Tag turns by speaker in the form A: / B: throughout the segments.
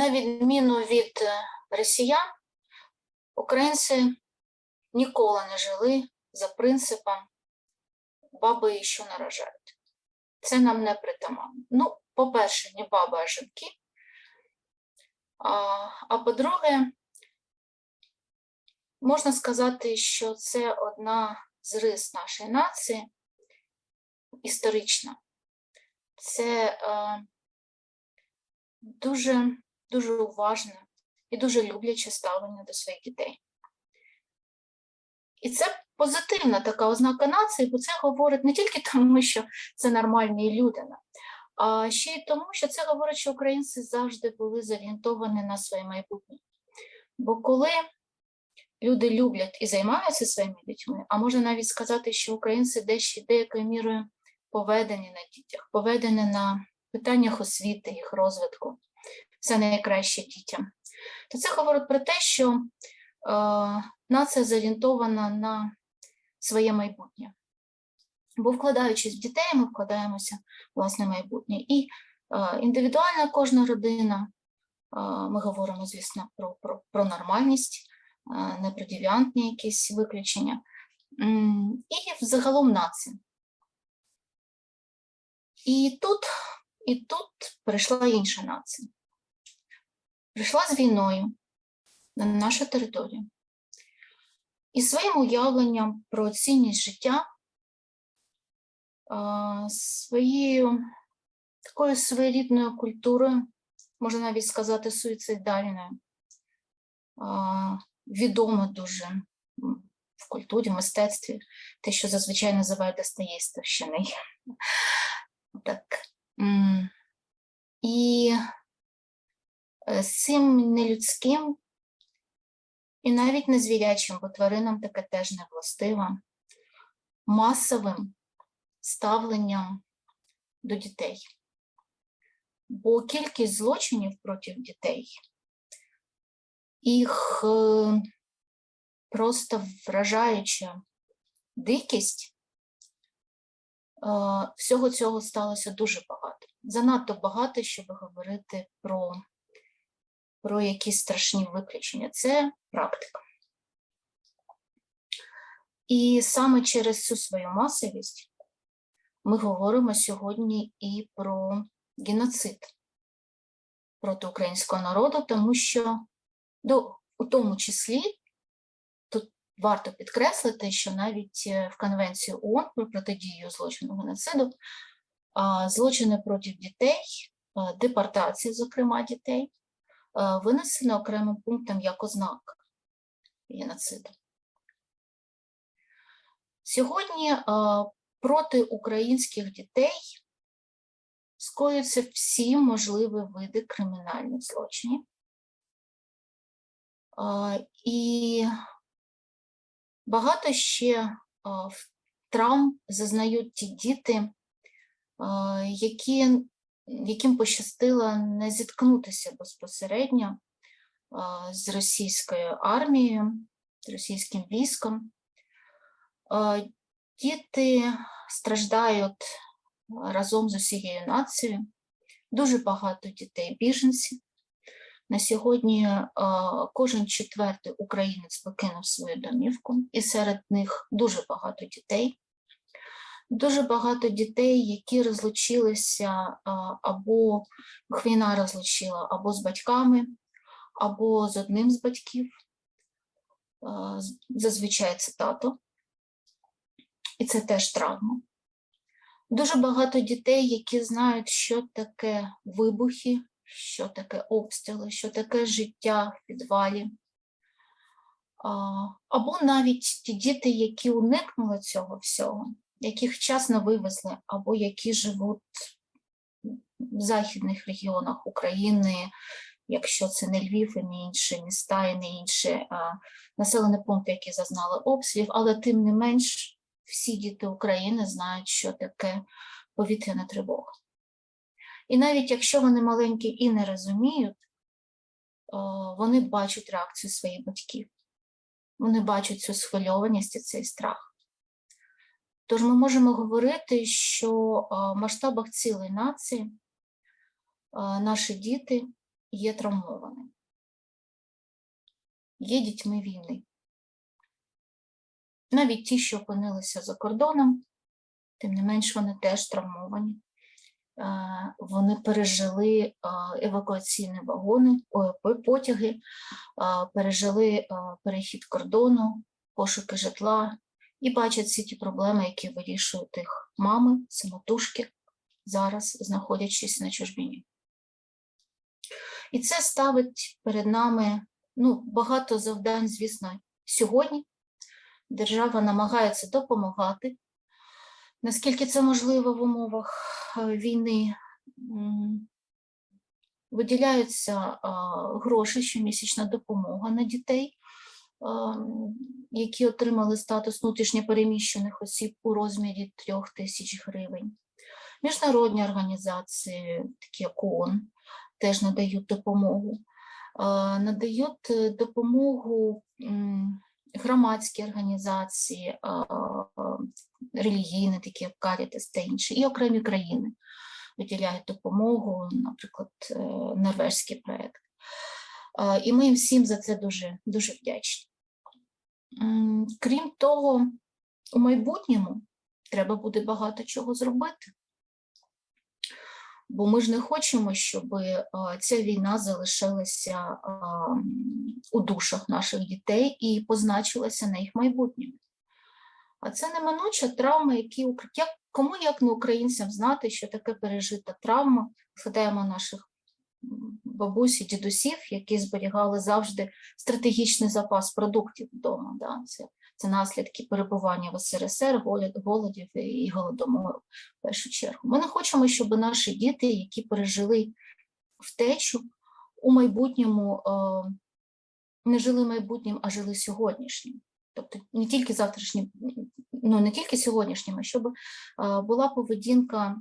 A: на відміну від е, росіян, українці ніколи не жили за принципом баби що наражають. Це нам не притаманно. Ну, по-перше, не баби, а жінки. А, а по-друге, можна сказати, що це одна з рис нашої нації історична. Це е, дуже, дуже уважне і дуже любляче ставлення до своїх дітей. І це позитивна така ознака нації, бо це говорить не тільки тому, що це нормальні люди, а ще й тому, що це говорить, що українці завжди були зорієнтовані на своє майбутнє. Бо коли люди люблять і займаються своїми дітьми, а можна навіть сказати, що українці дещо деякою мірою поведені на дітях, поведені на питаннях освіти, їх розвитку, все найкраще дітям, то це говорить про те, що е, нація зорієнтована на своє майбутнє. Бо вкладаючись в дітей, ми вкладаємося в власне майбутнє. І е, індивідуальна кожна родина, е, ми говоримо, звісно, про, про, про нормальність, е, не про девіантні якісь виключення, і взагалом нація. І тут, і тут прийшла інша нація. Прийшла з війною на нашу територію. І своїм уявленням про цінність життя, своєю такою своєрідною культурою, можна навіть сказати, суїцидальною, відомо дуже в культурі, в мистецтві, те, що зазвичай називають Достоєвщиною. Так. І з цим нелюдським і навіть не звірячим, бо тваринам таке теж не властиво, масовим ставленням до дітей. Бо кількість злочинів проти дітей, їх е, просто вражаюча дикість, е, всього цього сталося дуже багато. Занадто багато, щоб говорити про про якісь страшні виключення. Це практика. І саме через цю свою масовість ми говоримо сьогодні і про геноцид проти українського народу, тому що до, у тому числі тут варто підкреслити, що навіть е, в Конвенції ООН про протидію злочину геноциду злочини проти дітей, депортації, зокрема дітей, винесено окремим пунктом як ознака геноциду. Сьогодні е, проти українських дітей скоюються всі можливі види кримінальних злочинів. Е, І багато ще е, травм зазнають ті діти, е, які яким пощастило не зіткнутися безпосередньо з російською армією, з російським військом. Діти страждають разом з усією нацією. Дуже багато дітей біженців. На сьогодні кожен четвертий українець покинув свою домівку, і серед них дуже багато дітей дуже багато дітей, які розлучилися або їх війна розлучила або з батьками, або з одним з батьків, зазвичай це тато, і це теж травма. Дуже багато дітей, які знають, що таке вибухи, що таке обстріли, що таке життя в підвалі. Або навіть ті діти, які уникнули цього всього, яких вчасно вивезли, або які живуть в західних регіонах України, якщо це не Львів і не інші міста, і не інші а, населені пункти, які зазнали обстрілів, але тим не менш всі діти України знають, що таке повітряна тривога. І навіть якщо вони маленькі і не розуміють, вони бачать реакцію своїх батьків. Вони бачать цю схвильованість і цей страх. Тож ми можемо говорити, що в масштабах цілої нації наші діти є травмованими, є дітьми війни. Навіть ті, що опинилися за кордоном, тим не менш вони теж травмовані. Е, Вони пережили е, евакуаційні вагони, потяги, е, пережили е, перехід кордону, пошуки житла і бачать всі ті проблеми, які вирішують їх мами, самотужки, зараз знаходячись на чужбині. І це ставить перед нами ну, багато завдань, звісно, сьогодні. Держава намагається допомагати, наскільки це можливо в умовах е, війни. Виділяються гроші, щомісячна допомога на дітей, які отримали статус внутрішньопереміщених осіб у розмірі трьох тисяч гривень. Міжнародні організації, такі як ООН, теж надають допомогу. Надають е, допомогу громадські організації, релігійні, такі як Карітас та інші, і окремі країни виділяють допомогу, наприклад, е, норвежський проект. І ми їм всім за це дуже, дуже вдячні. Крім того, у майбутньому треба буде багато чого зробити. Бо ми ж не хочемо, щоб е, ця війна залишилася у душах наших дітей і позначилася на їх майбутньому. А це неминуча травма, які як, кому як не українцям знати, що таке пережита травма. Згадаємо наших м, бабусь дідусів, які зберігали завжди стратегічний запас продуктів вдома. Да? Це, це наслідки перебування в СРСР, голодів і голодомору в першу чергу. Ми не хочемо, щоб наші діти, які пережили втечу, у майбутньому е, не жили майбутнім, а жили сьогоднішнім. Тобто не тільки завтрашнім, ну не тільки сьогоднішнім, а щоб е, була поведінка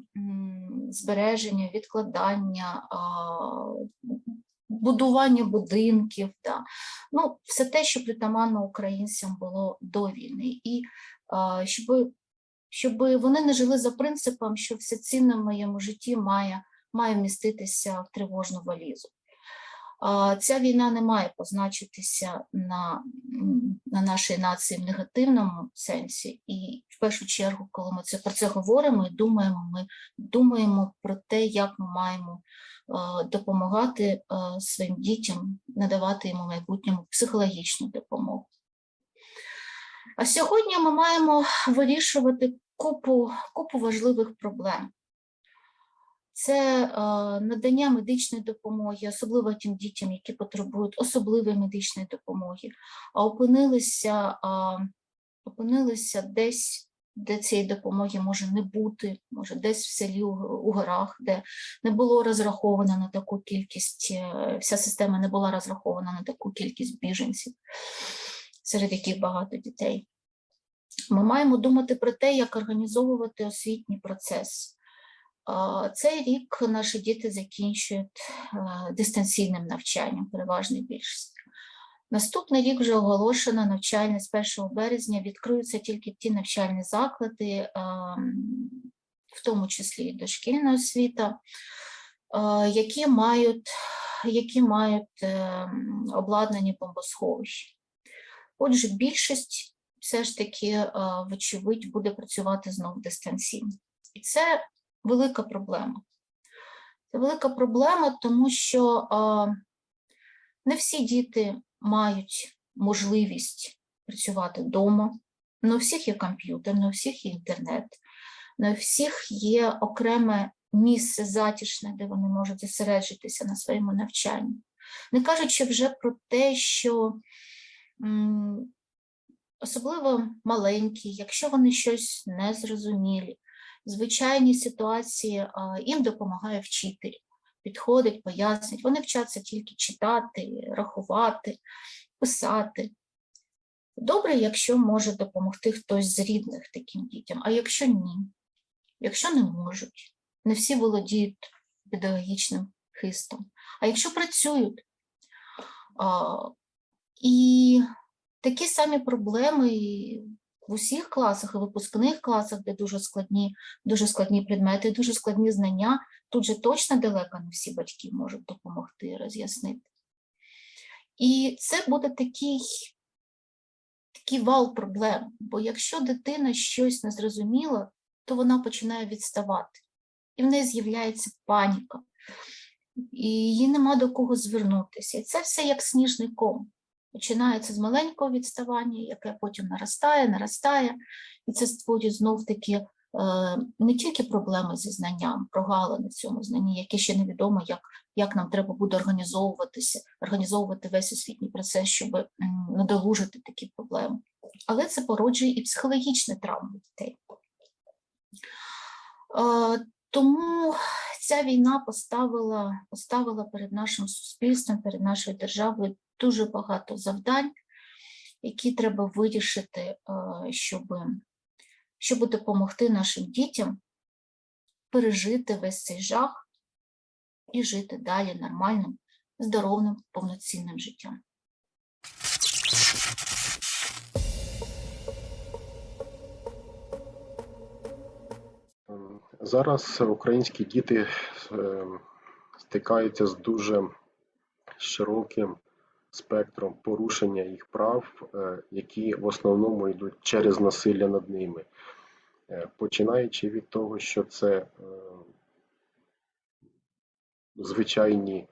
A: збереження, відкладання, будування будинків, да. ну, все те, що притаманно українцям було до війни. І щоб, щоб вони не жили за принципом, що все цінне в моєму житті має, має міститися в тривожну валізу. Ця війна не має позначитися на, на нашій нації в негативному сенсі. І в першу чергу, коли ми це про це говоримо і думаємо, ми думаємо про те, як ми маємо е, допомагати е, своїм дітям, надавати їм у майбутньому психологічну допомогу. А сьогодні ми маємо вирішувати купу, купу важливих проблем. Це е, надання медичної допомоги, особливо тим дітям, які потребують особливої медичної допомоги, а опинилися, опинилися десь, де цієї допомоги може не бути, може десь в селі у, горах, де не було розраховано на таку кількість, е, вся система не була розрахована на таку кількість біженців, серед яких багато дітей. Ми маємо думати про те, як організовувати освітній процес. Цей рік наші діти закінчують е, дистанційним навчанням, переважній більшості. Наступний рік вже оголошено навчальне з 1 березня відкриються тільки ті навчальні заклади, ем, в тому числі і дошкільна освіта, е, які мають, які мають обладнані бомбосховища. Отже, більшість все ж таки, е, вочевидь, буде працювати знову дистанційно. І це велика проблема. Це велика проблема, тому що не всі діти мають можливість працювати вдома. Не у всіх є комп'ютер, не у всіх є інтернет, не у всіх є окреме місце затішне, де вони можуть зосереджитися на своєму навчанні. Не кажучи вже про те, що особливо маленькі, якщо вони щось не зрозумілі, звичайні ситуації їм допомагає вчитель. Підходить, пояснить. Вони вчаться тільки читати, рахувати, писати. Добре, якщо може допомогти хтось з рідних таким дітям, а якщо ні, якщо не можуть, не всі володіють педагогічним хистом. А якщо працюють, а, і такі самі проблеми в усіх класах і випускних класах, де дуже складні, дуже складні предмети, дуже складні знання, тут же точно далеко не всі батьки можуть допомогти роз'яснити. І це буде такий, такий вал проблем, бо якщо дитина щось не зрозуміла, то вона починає відставати, і в неї з'являється паніка, і їй нема до кого звернутися. І це все як сніжний ком. Починається з маленького відставання, яке потім наростає, наростає, і це створює знов таки е, не тільки проблеми зі знанням, прогалини в цьому знанні, які ще невідомо, як, як нам треба буде організовуватися, організовувати весь освітній процес, щоб надолужити такі проблеми. Але це породжує і психологічні травми дітей. Е, Тому ця війна поставила, поставила перед нашим суспільством, перед нашою державою дуже багато завдань, які треба вирішити, е, щоб, щоб допомогти нашим дітям пережити весь цей жах і жити далі нормальним, здоровим, повноцінним життям.
B: Зараз українські діти е, стикаються з дуже широким спектром порушення їх прав, е, які в основному йдуть через насилля над ними. Е, Починаючи від того, що це е, звичайні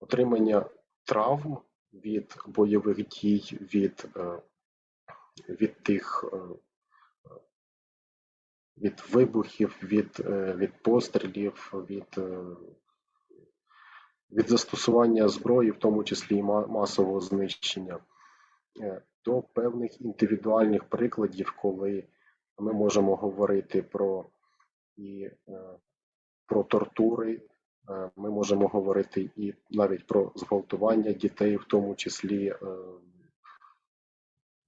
B: отримання травм від бойових дій, від, від тих від вибухів, від, від пострілів, від, від застосування зброї, в тому числі і масового знищення, е, до певних індивідуальних прикладів, коли ми можемо говорити про і е, про тортури, е, ми можемо говорити і навіть про зґвалтування дітей, в тому числі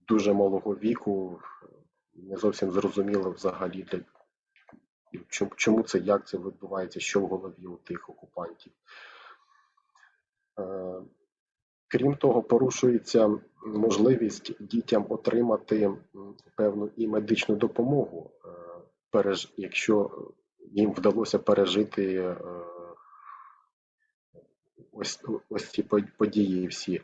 B: дуже малого віку, не зовсім зрозуміло взагалі для чому це, як це відбувається, що в голові у тих окупантів. Е, Крім того, порушується можливість дітям отримати певну і медичну допомогу, е, якщо їм вдалося пережити е, ось, ось ці події всі.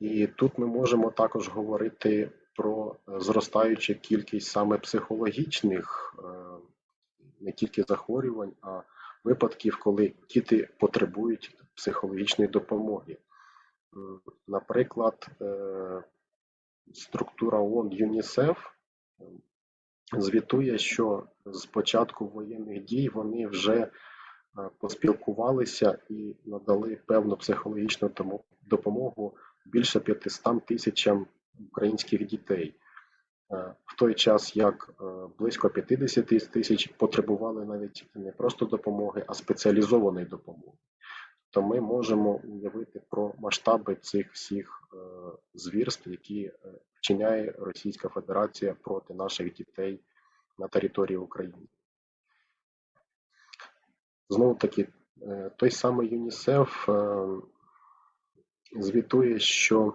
B: І тут ми можемо також говорити про зростаючу кількість саме психологічних не тільки захворювань, а випадків, коли діти потребують психологічної допомоги. Наприклад, е, структура ООН ЮНІСЕФ е, звітує, що з початку воєнних дій вони вже е, поспілкувалися і надали певну психологічну допомогу більше 500 тисячам українських дітей. Е, В той час як е, близько 50 тисяч потребували навіть не просто допомоги, а спеціалізованої допомоги. То ми можемо уявити про масштаби цих всіх е, звірств, які е, вчиняє Російська Федерація проти наших дітей на території України. Знову таки, е, той самий ЮНІСЕФ звітує, що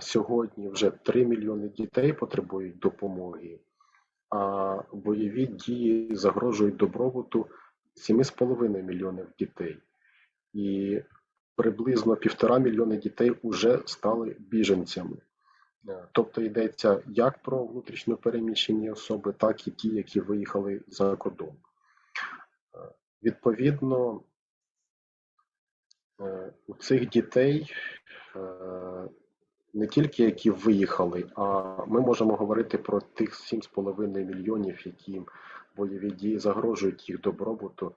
B: сьогодні вже 3 мільйони дітей потребують допомоги, а бойові дії загрожують добробуту 7,5 мільйонів дітей. І приблизно півтора мільйони дітей вже стали біженцями. Тобто йдеться як про внутрішньо переміщені особи, так і ті, які виїхали за кордон. Е, Відповідно, е, у цих дітей е, не тільки які виїхали, а ми можемо говорити про тих 7,5 мільйонів, які бойові дії загрожують їх добробуту.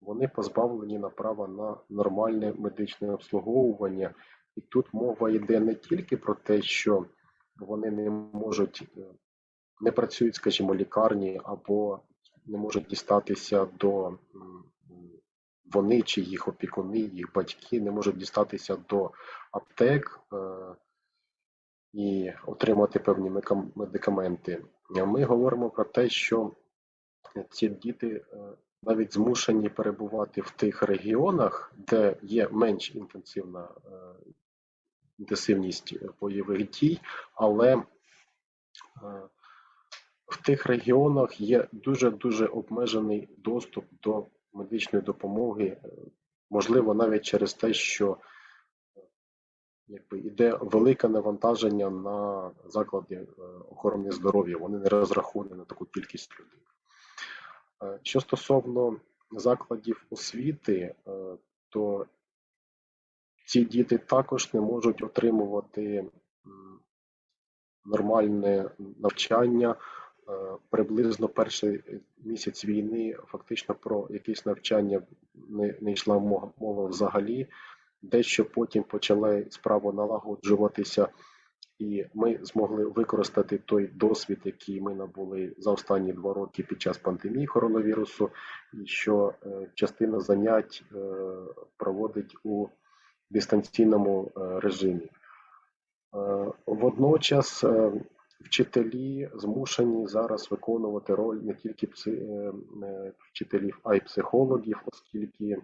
B: Вони позбавлені на права на нормальне медичне обслуговування. І тут мова йде не тільки про те, що вони не можуть, е, не працюють, скажімо, лікарні або не можуть дістатися до вони чи їх опікуни, їх батьки не можуть дістатися до аптек е, і отримати певні медикаменти. Ми говоримо про те, що ці діти е, навіть змушені перебувати в тих регіонах, де є менш інтенсивна е, інтенсивність бойових дій, але е, в тих регіонах є дуже дуже обмежений доступ до медичної допомоги, е, можливо, навіть через те, що якби іде велике навантаження на заклади охорони здоров'я. Вони не розраховані на таку кількість людей. Е, Що стосовно закладів освіти, е, то ці діти також не можуть отримувати нормальне навчання. Е, Приблизно перший місяць війни фактично про якесь навчання не, йшла мова, взагалі. Дещо потім почали справа налагоджуватися, і ми змогли використати той досвід, який ми набули за останні два роки під час пандемії коронавірусу, і що е, частина занять е, проводить у дистанційному е, режимі. Водночас вчителі змушені зараз виконувати роль не тільки вчителів, а й психологів, оскільки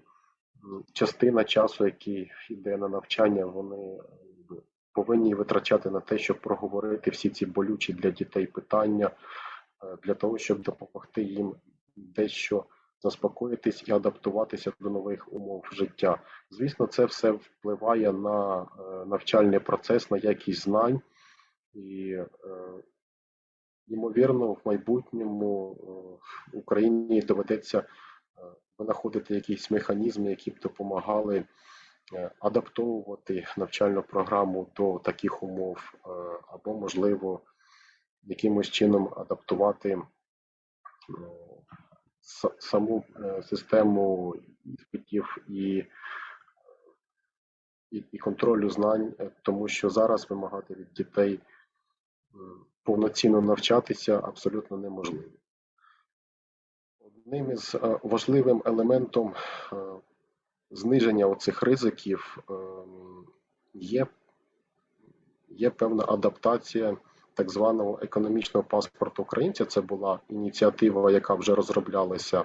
B: частина часу, який йде на навчання, вони повинні витрачати на те, щоб проговорити всі ці болючі для дітей питання, е, для того, щоб допомогти їм дещо заспокоїтись і адаптуватися до нових умов життя. Звісно, це все впливає на е, навчальний процес, на якість знань, і е, ймовірно, в майбутньому Україні доведеться винаходити якісь механізми, які б допомагали адаптовувати навчальну програму до таких умов, е, або, можливо, якимось чином адаптувати е, саму е, систему іспитів і, і, і контролю знань, е, тому що зараз вимагати від дітей повноцінно навчатися абсолютно неможливо. Одним із е, важливим елементом е, зниження оцих ризиків ем, є, є певна адаптація так званого економічного паспорту українця. Це була ініціатива, яка вже розроблялася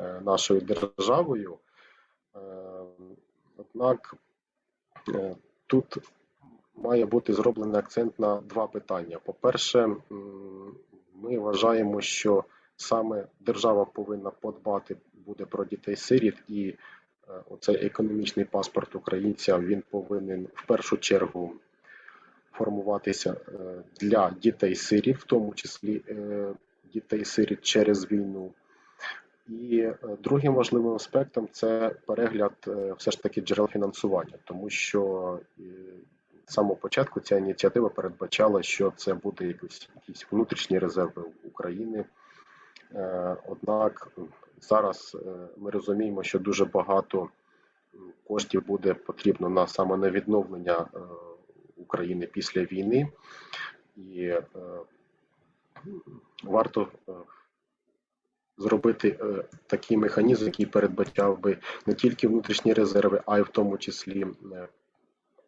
B: е, нашою державою. Е, Однак е, тут має бути зроблений акцент на два питання. По-перше, ми вважаємо, що саме держава повинна подбати буде про дітей-сиріт, і оцей економічний паспорт українця він повинен в першу чергу формуватися е, для дітей-сиріт, в тому числі е, дітей-сиріт через війну. І е, другим важливим аспектом це перегляд е, все ж таки джерел фінансування, тому що е, з самого початку ця ініціатива передбачала, що це буде якісь, якісь внутрішні резерви України. Е, Однак зараз е, ми розуміємо, що дуже багато коштів буде потрібно на саме на відновлення е, України після війни, і е, варто зробити такий механізм, який передбачав би не тільки внутрішні резерви, а й в тому числі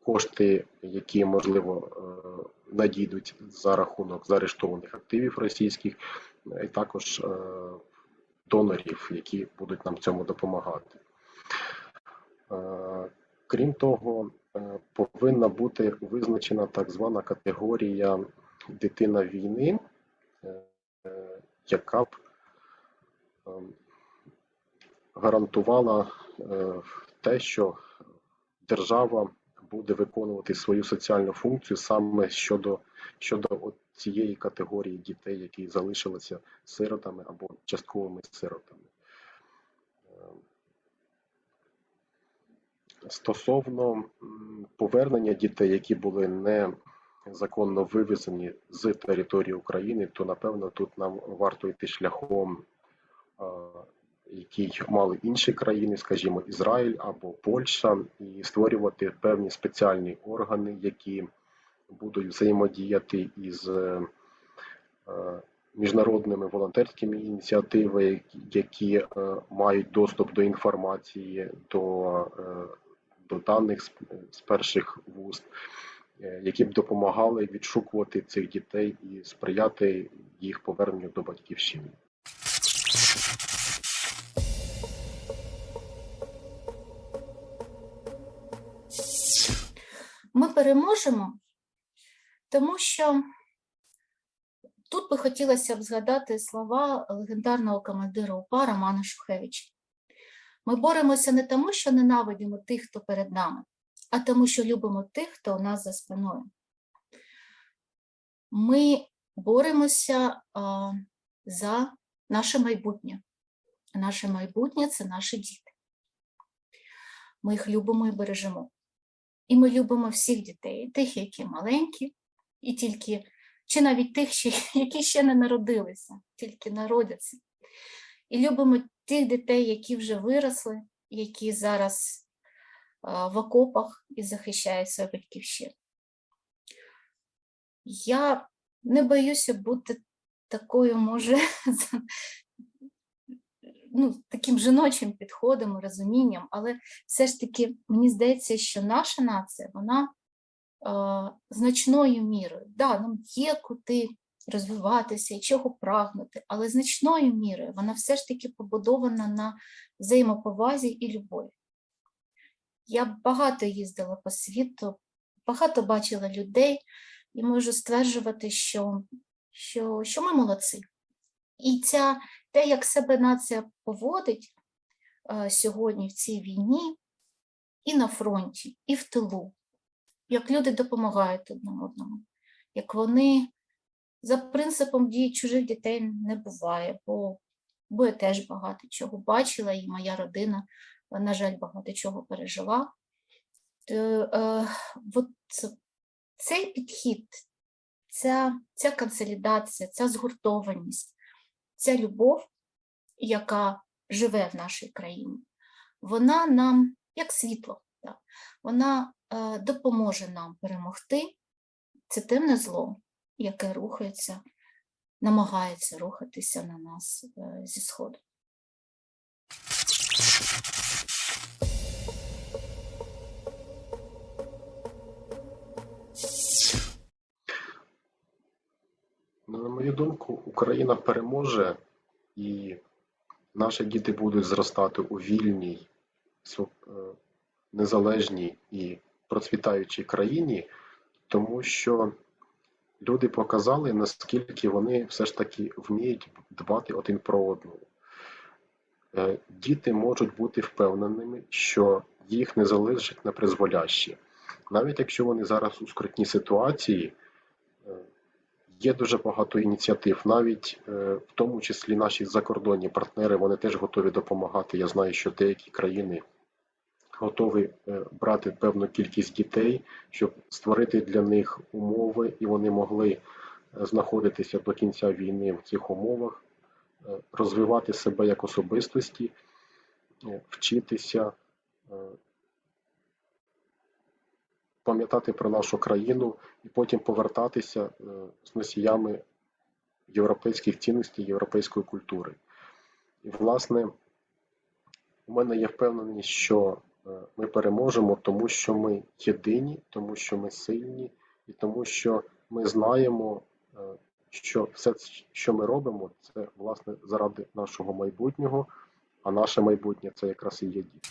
B: кошти, які можливо надійдуть за рахунок заарештованих активів російських, і також донорів, які будуть нам цьому допомагати. Е, Крім того, е, повинна бути визначена так звана категорія дитина війни, е, яка б ем, гарантувала те, що держава буде виконувати свою соціальну функцію саме щодо, щодо цієї категорії дітей, які залишилися сиротами або частковими сиротами. Ем, Стосовно повернення дітей, які були незаконно вивезені з території України, то напевно тут нам варто йти шляхом, е, який мали інші країни, скажімо, Ізраїль або Польща, і створювати певні спеціальні органи, які будуть взаємодіяти із е, е, міжнародними волонтерськими ініціативами, які- е, мають доступ до інформації, до, до даних з, перших вуст, які б допомагали відшукувати цих дітей і сприяти їх поверненню до батьківщини.
A: Ми переможемо, тому що тут би хотілося б згадати слова легендарного командира УПА Романа Шухевича. Ми боремося не тому, що ненавидимо тих, хто перед нами, а тому, що любимо тих, хто у нас за спиною. Ми боремося а, за наше майбутнє. Наше майбутнє це наші діти. Ми їх любимо і бережемо. І ми любимо всіх дітей, тих, які маленькі, і тільки, чи навіть тих, які ще не народилися, тільки народяться. І любимо тих дітей, які вже виросли, які зараз в окопах і захищають свою батьківщину. Я не боюся бути такою, може, ну, таким жіночим підходом, розумінням, але все ж таки мені здається, що наша нація, вона значною мірою, да, нам є куди розвиватися і чого прагнути, але значною мірою вона все ж таки побудована на взаємоповазі і любові. Я багато їздила по світу, багато бачила людей, і можу стверджувати, що, що, що ми молодці. І ця, те, як себе нація поводить е, сьогодні в цій війні, і на фронті, і в тилу, як люди допомагають одним одному, як вони за принципом дії чужих дітей не буває, бо, бо я теж багато чого бачила, і моя родина, на жаль, багато чого пережила. То, е, от цей підхід, ця, ця консолідація, ця згуртованість, ця любов, яка живе в нашій країні, вона нам, як світло, вона допоможе нам перемогти це темне зло, яке рухається, намагається рухатися на нас е, зі сходу.
B: Ну, На мою думку, Україна переможе і наші діти будуть зростати у вільній, е, незалежній і процвітаючій країні, тому що люди показали, наскільки вони все ж таки вміють дбати один про одного. Е, Діти можуть бути впевненими, що їх не залежить на призволяще. Навіть якщо вони зараз у скрутній ситуації, е, Є дуже багато ініціатив, навіть е, в тому числі наші закордонні партнери, вони теж готові допомагати. Я знаю, що деякі країни готові е, брати певну кількість дітей, щоб створити для них умови, і вони могли е, знаходитися до кінця війни в цих умовах, е, розвивати себе як особистості, вчитися, пам'ятати про нашу країну і потім повертатися з носіями європейських цінностей, європейської культури. І, власне, у мене є впевненість, що ми переможемо, тому що ми єдині, тому що ми сильні, і тому що ми знаємо, е, що все, що ми робимо, це власне заради нашого майбутнього, а наше майбутнє це якраз і є діти.